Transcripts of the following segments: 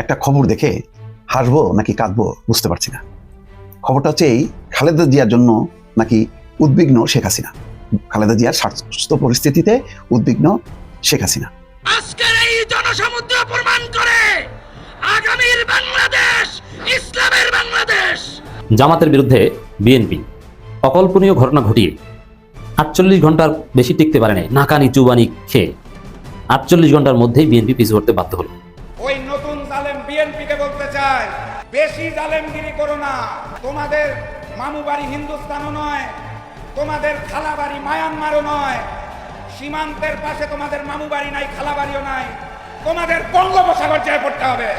একটা খবর দেখে হাসবো নাকি কাঁদবো বুঝতে পারছি না। খবরটা হচ্ছে এই খালেদা জিয়ার জন্য নাকি উদ্বিগ্ন শেখ হাসিনা। খালেদা জিয়ার স্বাস্থ্য পরিস্থিতিতে উদ্বিগ্ন শেখ হাসিনা। আজকের এই জনসমুদ্র প্রমাণ করে আগামীর বাংলাদেশ ইসলামের বাংলাদেশ। জামাতের বিরুদ্ধে বিএনপি। অকল্পনীয় ঘটনা ঘটিয়ে আটচল্লিশ ঘণ্টার বেশি টিকতে পারে নাই নাকানি চুবানি খেয়ে। আটচল্লিশ ঘণ্টার মধ্যেই বিএনপি পিছু হতে বাধ্য হলো। বেশি জালেমগিরি করো না। তোমাদের মামু বাড়ি হিন্দুস্তানও নয়, তোমাদের খালা বাড়ি মায়ানমারও নয়, সীমান্তের পাশে তোমাদের মামু বাড়ি নাই, খালা বাড়িও নাই, তোমাদের বঙ্গোপসাগর জয় পড়তে হবে।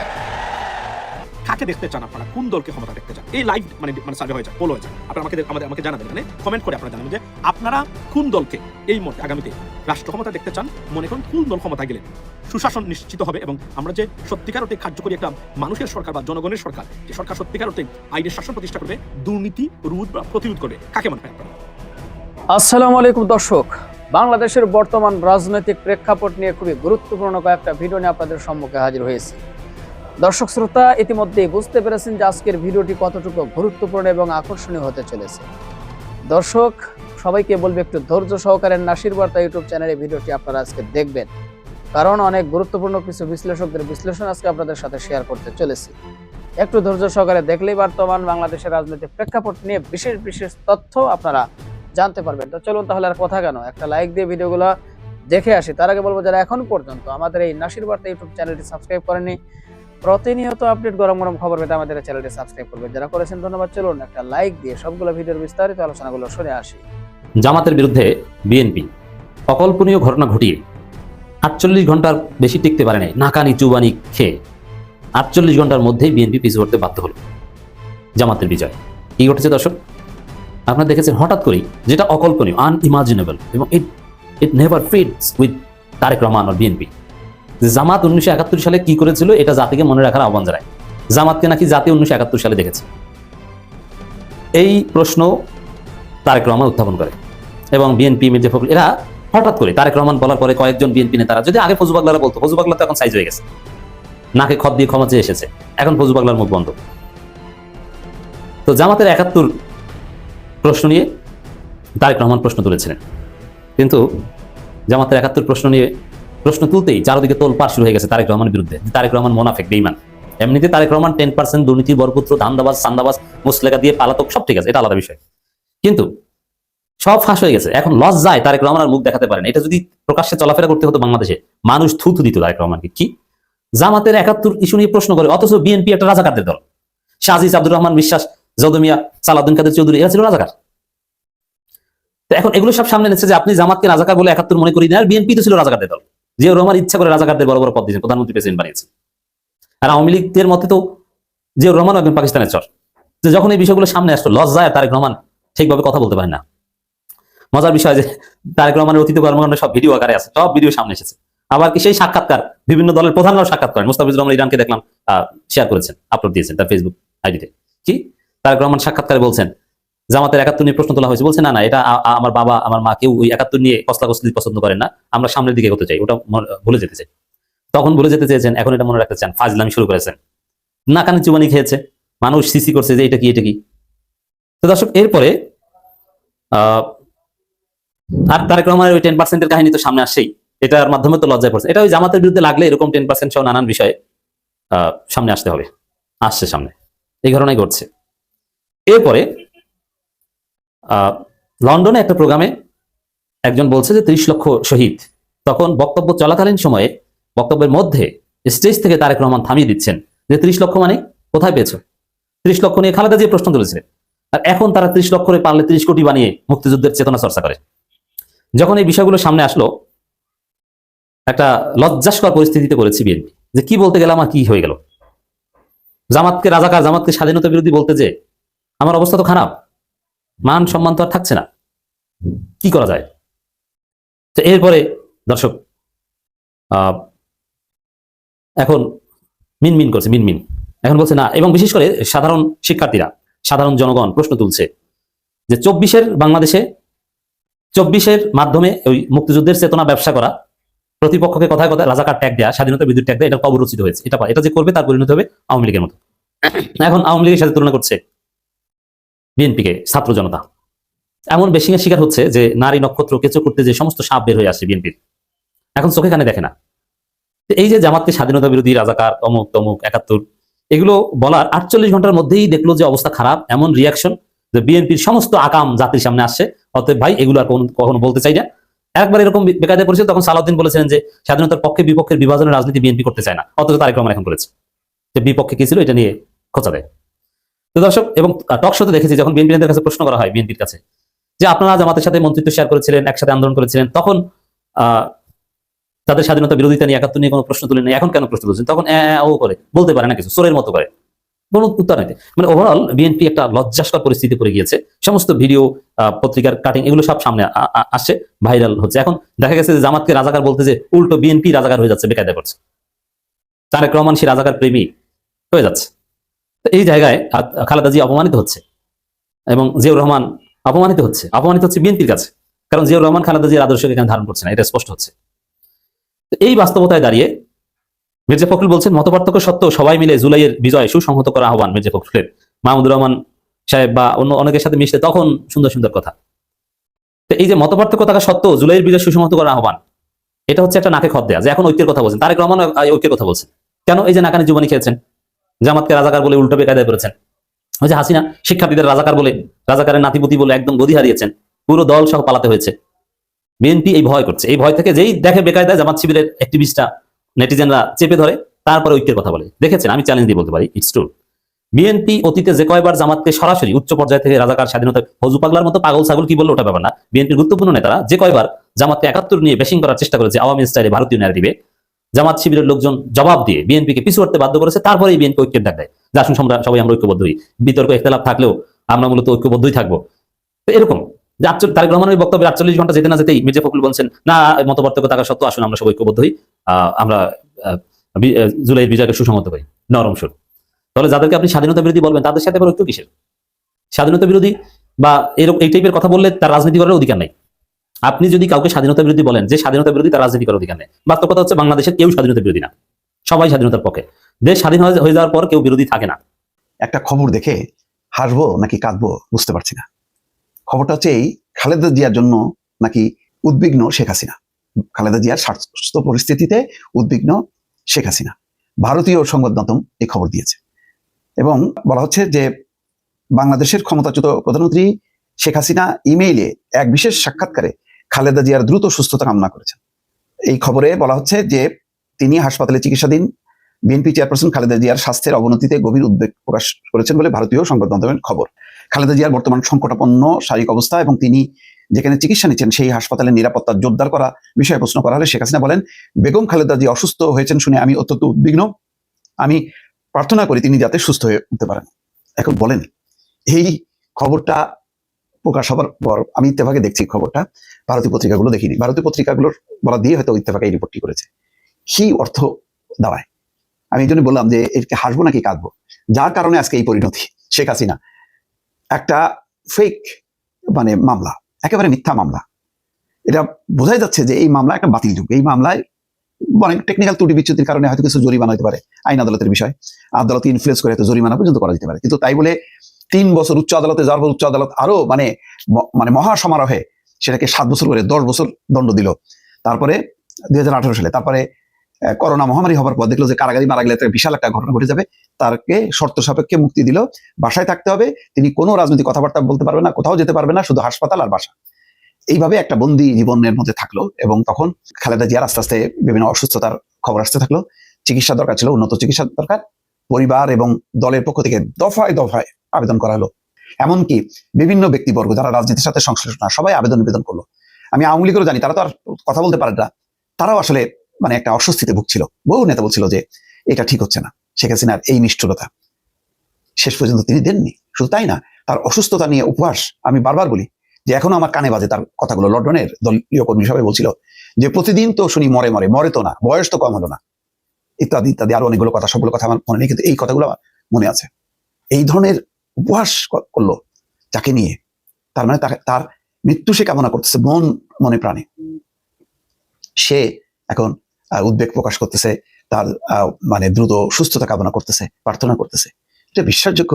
কাকে দেখতে চান আপনারা? কোন দলকে ক্ষমতা দেখতে চান? এই লাইভ মানে মানে সার্ভে হয়ে যায় পোল হয়ে যায়। আপনারা আমাকে আমাদের, আমাকে জানাবেন মানে কমেন্ট করে আপনারা জানাবেন যে আপনারা কোন দলকে এই মুহূর্তে আগামীতে রাষ্ট্র ক্ষমতা দেখতে চান? মনে করুন কোন দল ক্ষমতা গেলেন? সুশাসন নিশ্চিত হবে এবং আমরা যে সত্যিকার অর্থে কার্যকরী একটা মানুষের সরকার বা জনগণের সরকার, যে সরকার সত্যিকার অর্থে আইনের শাসন প্রতিষ্ঠা করবে, দুর্নীতি রোধ বা প্রতিরোধ করবে। কাকে মনে হয় আসসালামু আলাইকুম দর্শক। বাংলাদেশের বর্তমান রাজনৈতিক প্রেক্ষাপট নিয়ে খুবই গুরুত্বপূর্ণ কয়েকটা ভিডিও নিয়ে আপনাদের সম্মুখে হাজির হয়েছি। দর্শক শ্রোতা, ইতিমধ্যেই বুঝতে পেরেছেন যে আজকের ভিডিওটি কতটুকু গুরুত্বপূর্ণ এবং আকর্ষণীয় হতে চলেছে। দর্শক, সবাইকে বলবে একটু ধৈর্য সহকারে নাসির বার্তা ইউটিউব চ্যানেলে ভিডিওটি আপনারা আজকে দেখবেন। কারণ অনেক গুরুত্বপূর্ণ কিছু বিশ্লেষকদের বিশ্লেষণ আজকে আপনাদের সাথে শেয়ার করতে চলেছি। একটু ধৈর্য সহকারে দেখলেই বর্তমান বাংলাদেশের রাজনৈতিক প্রেক্ষাপট নিয়ে বিশেষ বিশেষ তথ্য আপনারা জানতে পারবেন। তো চলুন তাহলে আর কথা কেন? একটা লাইক দিয়ে ভিডিওগুলো দেখে আসি। তার আগে বলব যারা এখন পর্যন্ত আমাদের এই নাসির বার্তা ইউটিউব চ্যানেলটি সাবস্ক্রাইব করেনি প্রতিনিয়ত আপডেট গরম গরম খবর পেতে আমাদের চ্যানেলটি সাবস্ক্রাইব করবেন। যারা করেছেন ধন্যবাদ, চলুন একটা লাইক দিয়ে সবগুলো ভিডিওর বিস্তারিত আলোচনাগুলো শুনে আসি। জামাতের বিরুদ্ধে বিএনপি অকল্পনীয় ঘটনা ঘটিয়ে আটচল্লিশ ঘণ্টার বেশি টিকতে পারে নাই নাকানি চুবানি খেয়ে আটচল্লিশ ঘণ্টার মধ্যেই বিএনপি পিছু হতে বাধ্য হলো জামাতের বিজয়। কি ঘটেছে দর্শক? আপনারা দেখেছেন হঠাৎ করেই যেটা অকল্পনীয় আনইমাজিনেবল এবং it it never fits with Tarique Rahman R BNP. Jamaat উনিশশো একাত্তর সালে কি করেছিল, এটা জাতিকে মনে রাখার আহ্বান জানায়। জামাতকে নাকি জাতি উনিশশো একাত্তর সালে দেখেছে। এই প্রশ্ন তারেক রহমান উত্থাপন করে এবং বিএনপি, মির্জা ফখরুল, এরা হঠাৎ করে তারেক রহমান বলার পরে কয়েকজন বিএনপি নেতারা, যদি আগে ফজু পাগলারা বলতো, ফজু পাগলা তো এখন সাইজ হয়ে গেছে। নাকে খত দিয়ে ক্ষমা চেয়ে এসেছে। এখন ফজু পাগলার মুখ বন্ধ। তো জামাতের একাত্তর প্রশ্ন নিয়ে তারেক রহমান প্রশ্ন তুলেছিলেন। কিন্তু জামাতের একাত্তর প্রশ্ন নিয়ে প্রশ্ন তুলতেই চারদিকে তোল পার শুরু হয়ে গেছে তারেক রহমানের বিরুদ্ধে। তারেক রহমান মোনাফেক বেইমান এমনিতে তারেক রহমান টেন পার্সেন্ট দুর্নীতি, বরপুত্র, ধান্দাবাজ, সান্দাবাজ মুসলেখা দিয়ে পালাতক, সব ঠিক আছে, এটা আলাদা বিষয়। কিন্তু সব ফাঁস হয়ে গেছে। এখন লস যায় তারেক রহমান আর মুখ দেখাতে পারেন। এটা যদি প্রকাশ্যে চলাফেরা করতে হতো বাংলাদেশে, মানুষ থুতু দিত তারেক রহমানকে। কি? জামাতের একাত্তর ইস্যু নিয়ে প্রশ্ন করে, অথচ বিএনপি একটা রাজাকারদের দল। শাহিজ আব্দুর রহমান, বিশ্বাস জদমিয়া সালাউদ্দিন কাদের চৌধুরী, এরা ছিল রাজাকার। তো এখন এগুলো সব সামনে এনেছে যে আপনি জামাতকে রাজাকার বলে একাত্তর মনে করি না আর বিএনপি তো ছিল রাজাকারদের দল। জিয়াউর রহমান ইচ্ছা করে রাজাকারদের বড় বড় পদ দিয়েছেন প্রধানমন্ত্রী, প্রেসিডেন্ট বানিয়েছে। আর আওয়ামী লীগের মতে তো জিয়াউর রহমান একজন পাকিস্তানের চর। যে যখন এই বিষয়গুলো সামনে আসলো লস যায় তারেক রহমান ঠিকভাবে কথা বলতে পারেন না। মজার বিষয় যে তারেক রহমানের অতীত কর্মকাণ্ড সব ভিডিও আকারে আছে, সব ভিডিও সামনে এসেছে। আবার কি সেই সাক্ষাৎকার, বিভিন্ন দলের প্রধানরাও সাক্ষাৎ করেন। মুস্তাফিজুর রহমান ইরানকে দেখলাম শেয়ার করেছেন আপলোড দিয়েছেন তার ফেসবুক আইডিতে কি? তারেক রহমান সাক্ষাৎকারে বলছেন জামাতের একাত্তর নিয়ে প্রশ্ন তোলা হয়েছে। বলছে, না না, এটা আমার বাবা, আমার মা কেউ ওই একাত্তর নিয়ে কসলা কসলি পছন্দ করেন না। আমরা সামনের দিকে করতে চাই। ওটা ভুলে যেতে চাই। তখন ভুলে যেতে চেয়েছেন, এখন এটা মনে রাখতে চান। ফাজলামি শুরু করেছেন। নাকানি চুবানি খেয়েছে। মানুষ সিসি করছে যে এটা কি এটা কি? তো দর্শক, এরপরে আর তারেক রহমানের ওই টেন পার্সেন্টের কাহিনী তো সামনে আসছেই। এটার মাধ্যমে তো লজ্জায় পড়ছে। এটা ওই জামাতের বিরুদ্ধে লাগলে এরকম টেন পার্সেন্ট সহ নানান বিষয়ে সামনে আসতে হবে। আসছে সামনে। এই ঘটনাই ঘটছে। এরপরে লন্ডনে একটা প্রোগ্রামে একজন বলছে যে ত্রিশ লক্ষ শহীদ। তখন বক্তব্য চলাকালীন সময়ে বক্তব্যের মধ্যে স্টেজ থেকে তারেক রহমান থামিয়ে দিচ্ছেন যে ত্রিশ লক্ষ মানে কোথায় পেয়েছ? ত্রিশ লক্ষ নিয়ে খালেদা জিয়া প্রশ্ন তুলেছিলেন আর এখন তারা ত্রিশ লক্ষ করে পারলে ত্রিশ কোটি বানিয়ে মুক্তিযুদ্ধের চেতনা চর্চা করে। যখন এই বিষয়গুলো সামনে আসলো, একটা লজ্জাস্কর পরিস্থিতিতে করেছি বিএনপি। যে কি বলতে গেলাম আর কি হয়ে গেল? জামাতকে রাজাকার, জামাতকে স্বাধীনতা বিরোধী বলতে যে, আমার অবস্থা তো খারাপ। মান সম্মান তো আর থাকছে না। কি করা যায়? তো এরপরে দর্শক এখন মিনমিন করছে মিনমিন এখন বলছে না, এবং বিশেষ করে সাধারণ শিক্ষার্থীরা, সাধারণ জনগণ প্রশ্ন তুলছে যে চব্বিশের বাংলাদেশে, চব্বিশের মাধ্যমে ওই মুক্তিযুদ্ধের চেতনা ব্যবসা করা, প্রতিপক্ষকে কথায় কথায় রাজাকার ট্যাগ দেয়া, স্বাধীনতা বিদ্যুৎ ট্যাগ দেয়া, এটা অবরচিত হয়েছে। এটা এটা যে করবে তার পরিণত হবে আওয়ামী লীগের মতো। এখন আওয়ামী লীগের সাথে তুলনা করছে বিএনপিকে, ছাত্র জনতা। এমন বেশিংয়ের শিকার হচ্ছে যে নারী নক্ষত্র কেঁচো করতে যে সমস্ত সাপ বের হয়ে আসে বিএনপির। এখন চোখে কানে দেখে না। এই যে জামাতকে স্বাধীনতা বিরোধী, রাজাকার, অমুক, তমুক, একাত্তর, এগুলো বলার আটচল্লিশ ঘণ্টার মধ্যেই দেখল যে অবস্থা খারাপ, এমন রিয়াকশন যে বিএনপির সমস্ত আকাম জাতির সামনে আসছে। অতএব ভাই, এগুলো আর কখনো- বলতে চাই না। একবার এরকম বেকায়দায় পড়েছিল তখন সালাউদ্দিন বলেছিলেন যে স্বাধীনতার পক্ষে বিপক্ষের বিভাজনের রাজনীতি বিএনপি করতে চায় না। অথচ তারেক রহমান এখন করেছে। যে বিপক্ষে কি ছিল, এটা নিয়ে খোঁচা দেয়। তো দর্শক, এবং টক শোতে দেখেছি যখন বিএনপি নেতাদের কাছে প্রশ্ন করা হয় বিএনপির কাছে, যে আপনারা জামাতের সাথে মন্ত্রিত্ব শেয়ার করেছিলেন, একসাথে আন্দোলন করেছিলেন, তখন তাদের স্বাধীনতা বিরোধিতা নিয়ে একাত্তর নিয়ে কোনো প্রশ্ন তুলে নেই। এখন কেন প্রশ্ন তুলছেন? তখন ও করে, বলতে পারে না কিছু, সোরের মতো করে। কোনো উত্তর নেই। মানে ওভারঅল বিএনপি একটা লজ্জাস্কর পরিস্থিতি পড়ে গিয়েছে। সমস্ত ভিডিও পত্রিকার কাটিং এগুলো সব সামনে আসছে ভাইরাল হচ্ছে। এখন দেখা গেছে যে জামাতকে রাজাকার বলতে যে উল্টো বিএনপি রাজাকার হয়ে যাচ্ছে বেকায়দা করছে তারেক রহমান সে রাজাকার প্রেমী হয়ে যাচ্ছে। এই জায়গায় খালেদা জি অপমানিত হচ্ছে এবং জিয়াউর রহমান অপমানিত হচ্ছে। অপমানিত হচ্ছে বিএনপির কাছে। কারণ জিয়াউর রহমান খালেদা জির আদর্শকে এখানে ধারণ করছে না, এটা স্পষ্ট হচ্ছে। এই বাস্তবতায় দাঁড়িয়ে মির্জা ফখরুল বলছেন, মতপার্থক্য সত্ত্বেও সবাই মিলে জুলাইয়ের বিজয় সুসংহত করা আহ্বান মির্জা ফখরুলের। মাহমুদুর রহমান সাহেব বা অন্য অনেকের সাথে মিশতে তখন সুন্দর সুন্দর কথা। তো এই যে মতপার্থক্য থাকা সত্ত্বেও জুলাইয়ের বিজয় সুসংহত করা আহ্বান, এটা হচ্ছে একটা নাকে খত দেয়া, যে এখন ঐক্যের কথা বলছেন। তারেক রহমান ঐক্যের কথা বলছেন। কেন এই যে নাকানি জীবনী খেয়েছেন? জামাতকে রাজাকার বলে উল্টো বেকায়দায় করেছেন ওই যে হাসিনা, শিক্ষার্থীদের রাজাকার বলে, রাজাকারের নাতিপুতি বলে একদম গদি হারিয়েছেন। পুরো দল সহ পালাতে হয়েছে। বিএনপি এই ভয় করছে। এই ভয় থেকে যেই দেখে বেকায়দায় জামাত শিবিরের অ্যাক্টিভিস্টরা নেটিজেনরা চেপে ধরে, তারপরে ঐক্যের কথা বলে। দেখেছেন? আমি চ্যালেঞ্জ দিয়ে বলতে পারি ইটস ট্রু বিএনপি অতীতে যে কয়বার জামাতকে সরাসরি উচ্চ পর্যায় থেকে রাজাকার স্বাধীনতা, হজু পাগলার মতো পাগল ছাগল কি বলল ওটা ব্যাপার না। বিএনপির গুরুত্বপূর্ণ নেতারা যে কয়বার জামাতকে একাত্তর নিয়ে বেশিং করার চেষ্টা করেছে আওয়ামী স্টাইলে ভারতীয় ন্যারেটিভে জামাত শিবিরের লোকজন জবাব দিয়ে বিএনপিকে পিছু হটতে বাধ্য করেছে, তারপরেই বিএনপি ঐক্যের ডাক দেয়। যে আসুন সবাই আমরা ঐক্যবদ্ধ হই। বিতর্ক, ইখতলাফ থাকলেও আমরা মূলত ঐক্যবদ্ধই থাকব। তো এরকম। যে আটচল্লিশ তারেক রহমানের বক্তব্যে আটচল্লিশ ঘণ্টা যেতে না যেতেই মির্জা ফখরুল বলছেন, না, মতপার্থক্য থাকা সত্ত্বেও আসুন, আমরা সব ঐক্যবদ্ধ হই। আমরা জুলাইয়ের বিজয়কে সুসংহত করি। নরম সুর। তাহলে যাদেরকে আপনি স্বাধীনতা বিরোধী বলবেন, তাদের সাথে আবার ঐক্য কিসের? স্বাধীনতা বিরোধী বা এরকম এই টাইপের কথা বললে তার রাজনীতি করার অধিকার নাই। আপনি যদি কাউকে স্বাধীনতা বিরোধী বলেন, যে স্বাধীনতা বিরোধী তার রাজনীতি করার অধিকার নেই। বাস্তব কথা হচ্ছে বাংলাদেশের কেউ স্বাধীনতা বিরোধী না। সবাই স্বাধীনতার পক্ষে। দেশ স্বাধীন হয়ে যাওয়ার পর কেউ বিরোধী থাকে না। একটা খবর দেখে হাসবো নাকি কাঁদবো বুঝতে পারছি না। খবরটা হচ্ছে এই, খালেদা জিয়ার জন্য নাকি উদ্বিগ্ন শেখ হাসিনা। খালেদা জিয়ার স্বাস্থ্য পরিস্থিতিতে উদ্বিগ্ন শেখ হাসিনা। ভারতীয় সংবাদ মাধ্যম এই খবর দিয়েছে। এবং বলা হচ্ছে যে বাংলাদেশের ক্ষমতাচ্যুত প্রধানমন্ত্রী শেখ হাসিনা ইমেইলে এক বিশেষ সাক্ষাৎকারে খালেদা জিয়ার দ্রুত সুস্থতা কামনা করেছেন। এই খবরে বলা হচ্ছে যে, তিনি হাসপাতালে চিকিৎসাধীন বিএনপি চেয়ারপারসন খালেদা জিয়ার স্বাস্থ্যের অবনতিতে গভীর উদ্বেগ প্রকাশ করেছেন বলে ভারতীয় সংবাদ মাধ্যমের খবর। খালেদা জিয়ার বর্তমান সংকটাপন্ন, শারীরিক অবস্থা এবং তিনি যেখানে চিকিৎসা নিচ্ছেন, সেই হাসপাতালের নিরাপত্তা জোরদার করা বিষয়ে প্রশ্ন করা হলে শেখ হাসিনা বলেন, বেগম খালেদা জি অসুস্থ হয়েছেন শুনে আমি অত্যন্ত উদ্বিগ্ন। আমি প্রার্থনা করি তিনি যাতে সুস্থ হয়ে উঠতে পারেন। এখন বলেন, এই খবরটা প্রকাশ হবার পর আমি ইত্তেফাকে দেখছি খবরটা। ভারতীয় পত্রিকাগুলো দেখিনি। ভারতীয় পত্রিকাগুলোর বলা দিয়ে হয়তো ইত্তেফাকে এই রিপোর্টটি করেছে। কি অর্থ দাঁড়ায়? আমি এই জন্য বললাম যে এরকে হাসবো নাকি কাঁদবো? যার কারণে আজকে এই পরিণতি। শেখ হাসিনা। একটা ফেক মানে মামলা। একেবারে মিথ্যা মামলা। এটা বোঝাই যাচ্ছে যে এই মামলা একটা বাতিল যুগ। এই মামলায় অনেক টেকনিক্যাল ত্রুটি বিচ্যুতির কারণে হয়তো কিছু জরিমানা হতে পারে আইন আদালতের বিষয়। আদালত ইনফ্লুয়েন্স করে হয়তো জরিমানা পর্যন্ত করা যেতে পারে। কিন্তু তাই বলে তিন বছর উচ্চ আদালতে পর উচ্চ আদালত আরও মানে মানে মহা সমারোহে সেটাকে সাত বছর করে, দশ বছর দণ্ড দিল। তারপরে দুই হাজার আঠারো সালে, তারপরে করোনা মহামারী হবার পর দেখল যে কারাগারি মারা গেলে বিশাল একটা ঘটনা ঘটে যাবে। তারকে শর্ত সাপেক্ষে মুক্তি দিল। বাসায় থাকতে হবে। তিনি কোনো রাজনৈতিক কথাবার্তা বলতে পারবে না, কোথাও যেতে পারবে না, শুধু হাসপাতাল আর বাসা। এইভাবে একটা বন্দি জীবনের মধ্যে থাকল এবং তখন খালেদা জিয়ার আস্তে আস্তে বিভিন্ন অসুস্থতার খবর আসতে থাকল। চিকিৎসা দরকার ছিল, উন্নত চিকিৎসা দরকার। পরিবার এবং দলের পক্ষ থেকে দফায় দফায় আবেদন করা হলো। এমনকি বিভিন্ন ব্যক্তিবর্গ যারা রাজনীতির সাথে সংশ্লিষ্ট না, সবাই আবেদন নিবেদন করল। আমি আওয়ামী লীগেরও জানি, তারা তো আর কথা বলতে পারে না। তারাও আসলে মানে একটা অস্বস্তিতে ভুগছিল। বহু নেতা বলছিল যে, এটা ঠিক হচ্ছে না। শেখ হাসিনার এই নিষ্ঠুরতা। শেষ পর্যন্ত তিনি দেননি। শুধু তাই না, তার অসুস্থতা নিয়ে উপহাস আমি বারবার বলি যে, এখনও আমার কানে বাজে তার কথাগুলো। লন্ডনের দলীয় কর্মী সবাই বলছিল যে, প্রতিদিন তো শুনি মরে মরে মরে তো না, বয়স তো কম হলো না। ইত্যাদি ইত্যাদি, আরও অনেকগুলো কথা, সবগুলো কথা আমার মনে নেই, কিন্তু এই কথাগুলো মনে আছে। এই ধরনের উপহাস করল যাকে নিয়ে। তার মানে তাকে তার মৃত্যু সে কামনা করতেছে, মন, মনে, প্রাণে। সে এখন উদ্বেগ প্রকাশ করতেছে, তার মানে দ্রুত সুস্থতা কামনা করতেছে, প্রার্থনা করতেছে। এটা বিশ্বাসযোগ্য?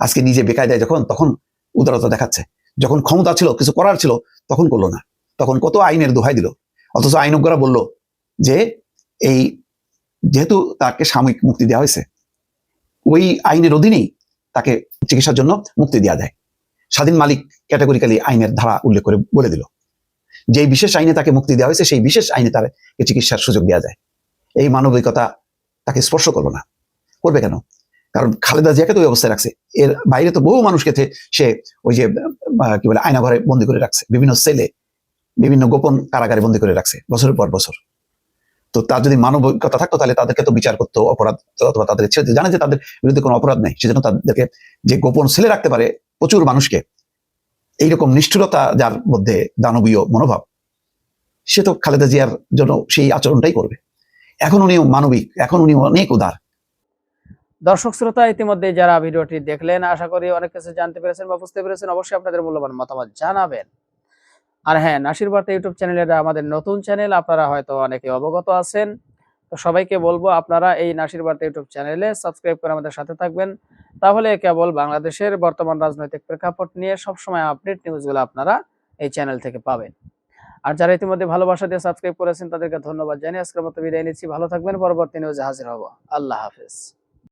আজকে নিজে বেকায়দায় যখন, তখন উদারতা দেখাচ্ছে। যখন ক্ষমতা ছিল, কিছু করার ছিল, তখন করল না। তখন কত আইনের দোহাই দিল। অথচ আইনজ্ঞরা বলল যে, এই যেহেতু তাকে সাময়িক মুক্তি দেওয়া হয়েছে, ওই আইনের অধীনেই তাকে চিকিৎসার জন্য মুক্তি দেওয়া যায় স্বাধীন মালিক ক্যাটাগরিক্যালি আইনের ধারা উল্লেখ করে বলে দিল। যে বিশেষ আইনে তাকে মুক্তি দেওয়া হয়েছে, সেই বিশেষ আইনে তাকে চিকিৎসার সুযোগ দেওয়া যায়। এই মানবিকতা তাকে স্পর্শ করল না। করবে কেন? কারণ খালেদা জিয়াকে তো ওই অবস্থায় রাখছে। এর বাইরে তো বহু মানুষকে সে ওই যে কি বলে আয়না ঘরে বন্দি করে রাখছে। বিভিন্ন সেলে বিভিন্ন গোপন কারাগারে বন্দি করে রাখছে, বছরের পর বছর। তো তার যদি মানবিকতা থাকতো, তাহলে তাদেরকে তো বিচার করতো অপরাধ, অথবা তাদের ছেড়ে জানে যে তাদের বিরুদ্ধে কোনো অপরাধ নেই, সেজন্য তাদেরকে যে গোপন সেলে রাখতে পারে প্রচুর মানুষকে, এইরকম নিষ্ঠুরতা যার মধ্যে দানবীয় মনোভাব, সে তো খালেদা জিয়ার জন্য সেই আচরণটাই করবে। এখন উনি মানবিক, এখন উনি অনেক উদার। দর্শক শ্রোতা, ইতিমধ্যে যারা ভিডিওটি দেখলেন, আশা করি অনেক কিছু জানতে পেরেছেন বা বুঝতে পেরেছেন, অবশ্যই আপনাদের মূল্যবান মতামত জানাবেন। আর হ্যাঁ নাসির বার্তা ইউটিউব চ্যানেল এটা আমাদের নতুন চ্যানেল আপনারা হয়তো অনেকে অবগত আছেন। তো সবাইকে বলব, আপনারা এই নাসির বার্তা ইউটিউব চ্যানেলে সাবস্ক্রাইব করে আমাদের সাথে থাকবেন। তাহলে কেবল বাংলাদেশের বর্তমান রাজনৈতিক প্রেক্ষাপট নিয়ে সবসময় আপডেট নিউজগুলো আপনারা এই চ্যানেল থেকে পাবেন। আর যারা ইতিমধ্যে ভালোবাসা দিয়ে সাবস্ক্রাইব করেছেন, তাদেরকে ধন্যবাদ জানিয়ে আজকের মতো বিদায় নিচ্ছি। ভালো থাকবেন, পরবর্তী নিউজে হাজির হব। আল্লাহ হাফিজ।